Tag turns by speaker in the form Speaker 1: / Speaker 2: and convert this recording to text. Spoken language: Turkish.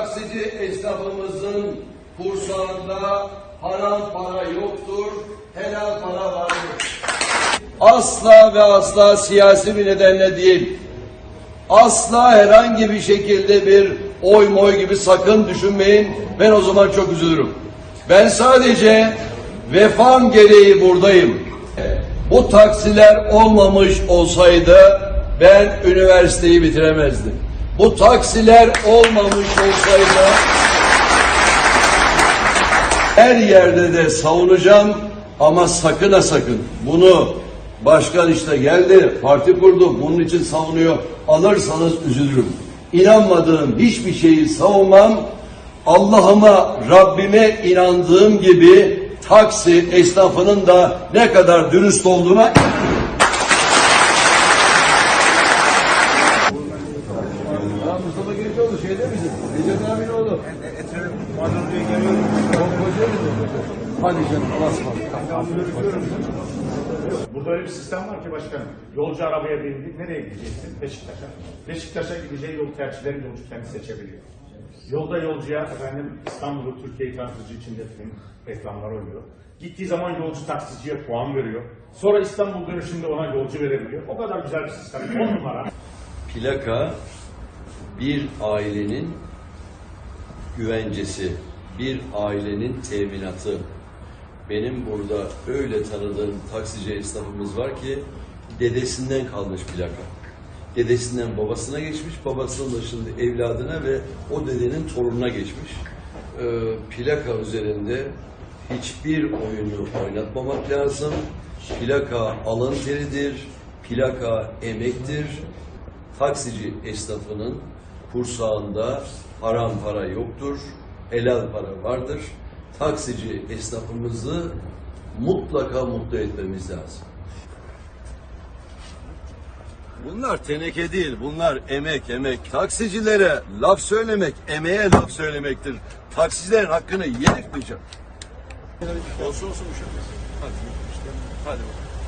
Speaker 1: Taksici esnafımızın kursağında haram para yoktur, helal para vardır. Asla ve asla siyasi bir nedenle değil, asla herhangi bir şekilde bir oy moy gibi sakın düşünmeyin. Ben o zaman çok üzülürüm. Ben sadece vefam gereği buradayım. Bu taksiler olmamış olsaydı ben üniversiteyi bitiremezdim. Bu taksiler olmamış olsaydı her yerde de savunacağım ama sakın ha sakın bunu başkan işte geldi parti kurdu bunun için savunuyor alırsanız üzülürüm. İnanmadığım hiçbir şeyi savunmam Allah'ıma Rabbime inandığım gibi taksi esnafının da ne kadar dürüst olduğuna Mustafa Gençoğlu şeyde misin? Recep abinin oğlu. Hadi canım Allah'a.
Speaker 2: Burada öyle bir sistem var ki başkanım. Yolcu arabaya bindi. Nereye gideceksin? Beşiktaş'a. Beşiktaş'a gideceği yol tercihleri yolcu kendi seçebiliyor. Yolda yolcuya efendim İstanbul'u Türkiye'yi tanıtıcı içinde film reklamlar oluyor. Gittiği zaman yolcu taksiciye puan veriyor. Sonra İstanbul dönüşünde ona yolcu verebiliyor. O kadar güzel bir sistem. 10 numara.
Speaker 1: Plaka bir ailenin güvencesi, bir ailenin teminatı. Benim burada öyle tanıdığım taksici esnafımız var ki dedesinden kalmış plaka. Dedesinden babasına geçmiş, babasının da şimdi evladına ve o dedenin torununa geçmiş. Ee, plaka üzerinde hiçbir oyunu oynatmamak lazım. Plaka alın teridir, plaka emektir. Taksici esnafının kursağında haram para yoktur, helal para vardır. Taksici esnafımızı mutlaka mutlu etmemiz lazım. Bunlar teneke değil, bunlar emek, emek. Taksicilere laf söylemek, emeğe laf söylemektir. Taksicilerin hakkını yedirtmeyeceğim. Olsun olsun bu şey. Hadi, hadi bakalım.